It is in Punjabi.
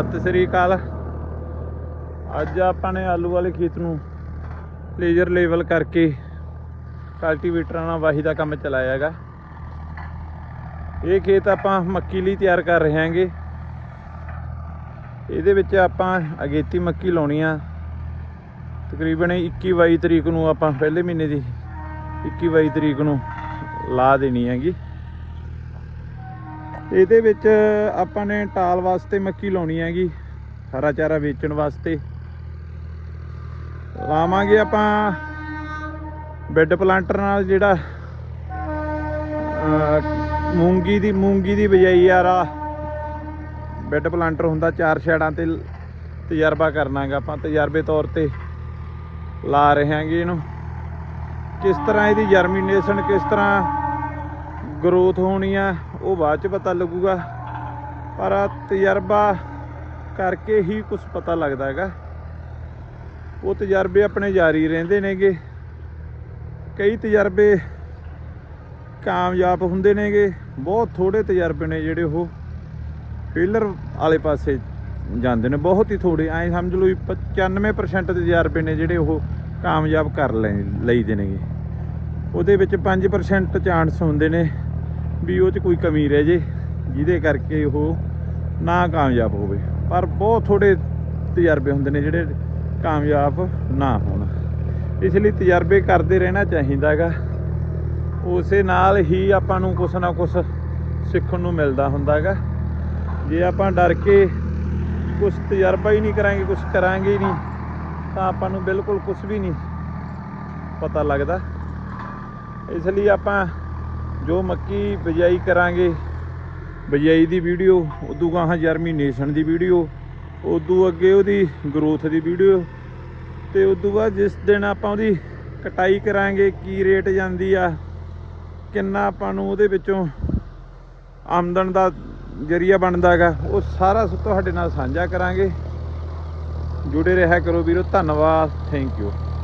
ਸਤਿ ਸ੍ਰੀ ਅਕਾਲ। ਅੱਜ ਆਪਾਂ ਨੇ ਆਲੂ ਵਾਲੇ ਖੇਤ ਨੂੰ ਲੇਜ਼ਰ ਲੈਵਲ ਕਰਕੇ ਕਲਟੀਵੇਟਰਾਂ ਨਾਲ ਵਾਹੀ ਦਾ ਕੰਮ ਚਲਾਇਆ ਹੈਗਾ। ਇਹ ਖੇਤ ਆਪਾਂ ਮੱਕੀ ਲਈ ਤਿਆਰ ਕਰ ਰਹੇ ਹਾਂਗੇ। ਇਹਦੇ ਵਿੱਚ ਆਪਾਂ ਅਗੇਤੀ ਮੱਕੀ ਲਾਉਣੀ ਆ। ਤਕਰੀਬਨ 21 22 ਤਰੀਕ ਨੂੰ ਆਪਾਂ ਪਹਿਲੇ ਮਹੀਨੇ ਦੀ 21 22 ਤਰੀਕ ਨੂੰ ਲਾ ਦੇਣੀ ਹੈਗੀ। ਇਹਦੇ ਵਿੱਚ ਆਪਾਂ ਨੇ ਟਾਲ ਵਾਸਤੇ ਮੱਕੀ ਲਾਉਣੀ ਹੈਗੀ, ਹਰਾ ਚਾਰਾ ਵੇਚਣ ਵਾਸਤੇ। ਲਾਵਾਂਗੇ ਆਪਾਂ ਬੈੱਡ ਪਲਾਂਟਰ ਨਾਲ ਜਿਹੜਾ ਮੂੰਗੀ ਦੀ ਮੂੰਗੀ ਦੀ ਬਜਾਈ ਯਾਰ ਬੈੱਡ ਪਲਾਂਟਰ ਹੁੰਦਾ ਚਾਰ ਛੜਾਂ ਤੇ ਤਜਰਬਾ ਕਰਨਾਗਾ ਆਪਾਂ, ਤਜਰਬੇ ਤੌਰ ਤੇ ਲਾ ਰਹੇ ਹਾਂਗੇ ਇਹਨੂੰ। ਕਿਸ ਤਰ੍ਹਾਂ ਇਹਦੀ ਜਰਮੀਨੇਸ਼ਨ, ਕਿਸ ਤਰ੍ਹਾਂ ਗਰੋਥ ਹੋਣੀ ਆ, ਉਹ ਬਾਅਦ ਚ ਪਤਾ ਲੱਗੂਗਾ। ਪਰ ਤਜਰਬਾ ਕਰਕੇ ਹੀ ਕੁਝ ਪਤਾ ਲੱਗਦਾ ਹੈਗਾ। ਉਹ ਤਜਰਬੇ ਆਪਣੇ ਜਾਰੀ ਰਹਿੰਦੇ ਨੇਗੇ। ਕਈ ਤਜਰਬੇ ਕਾਮਯਾਬ ਹੁੰਦੇ ਨੇਗੇ। ਬਹੁਤ ਥੋੜੇ ਤਜਰਬੇ ਨੇ ਜਿਹੜੇ ਉਹ। ਫੇਲਰ ਵਾਲੇ ਪਾਸੇ ਜਾਂਦੇ ਨੇ, ਬਹੁਤ ਹੀ ਥੋੜੇ ਐ ਸਮਝ ਲਓ ਵੀ 95% ਤਜਰਬੇ ਨੇ ਜਿਹੜੇ ਉਹ ਕਾਮਯਾਬ ਕਰ ਲੈ ਲਈਦੇ ਨੇਗੇ। ਉਹਦੇ ਵਿੱਚ 5% ਚਾਂਸ ਹੁੰਦੇ ਨੇ। ਵੀ ਉਹ 'ਚ ਕੋਈ ਕਮੀ ਰਹਿ ਜੇ, ਜਿਹਦੇ ਕਰਕੇ ਉਹ ਨਾ ਕਾਮਯਾਬ ਹੋਵੇ। ਪਰ ਬਹੁਤ ਥੋੜੇ ਤਜਰਬੇ ਹੁੰਦੇ ਨੇ ਜਿਹੜੇ ਕਾਮਯਾਬ ਨਾ ਹੋਣ। ਇਸ ਲਈ ਤਜਰਬੇ ਕਰਦੇ ਰਹਿਣਾ ਚਾਹੀਦਾਗਾ ਉਸੇ ਨਾਲ ਹੀ ਆਪਾਂ ਨੂੰ ਕੁਛ ਨਾ ਕੁਛ ਸਿੱਖਣ ਨੂੰ ਮਿਲਦਾ ਹੁੰਦਾਗਾ ਜੇ ਆਪਾਂ ਡਰ ਕੇ ਕੁਛ ਤਜਰਬਾ ਹੀ ਨਹੀਂ ਕਰਾਂਗੇ, ਕੁਛ ਕਰਾਂਗੇ ਹੀ ਨਹੀਂ, ਤਾਂ ਆਪਾਂ ਨੂੰ ਬਿਲਕੁਲ ਕੁਛ ਵੀ ਨਹੀਂ ਪਤਾ ਲੱਗਦਾ। ਇਸ ਲਈ ਆਪਾਂ ਜੋ ਮੱਕੀ ਬਿਜਾਈ ਕਰਾਂਗੇ, ਬਿਜਾਈ ਦੀ ਵੀਡੀਓ, ਉਦੋਂ ਗਾਹਾਂ ਜਰਮੀਨੇਸ਼ਨ ਦੀ ਵੀਡੀਓ, ਉਦੋਂ ਅੱਗੇ ਉਹਦੀ ਗਰੋਥ ਦੀ ਵੀਡੀਓ, ਤੇ ਉਦੋਂ ਬਾਅਦ ਜਿਸ ਦਿਨ ਆਪਾਂ ਉਹਦੀ ਕਟਾਈ ਕਰਾਂਗੇ, ਕੀ ਰੇਟ ਜਾਂਦੀ ਆ, ਕਿੰਨਾ ਆਪਾਂ ਨੂੰ ਉਹਦੇ ਵਿੱਚੋਂ ਆਮਦਨ ਦਾ ਜਰੀਆ ਬਣਦਾ ਹੈਗਾ ਉਹ ਸਾਰਾ ਤੁਹਾਡੇ ਨਾਲ ਸਾਂਝਾ ਕਰਾਂਗੇ। ਜੁੜੇ ਰਿਹਾ ਕਰੋ ਵੀਰੋ, ਧੰਨਵਾਦ ਥੈਂਕ ਯੂ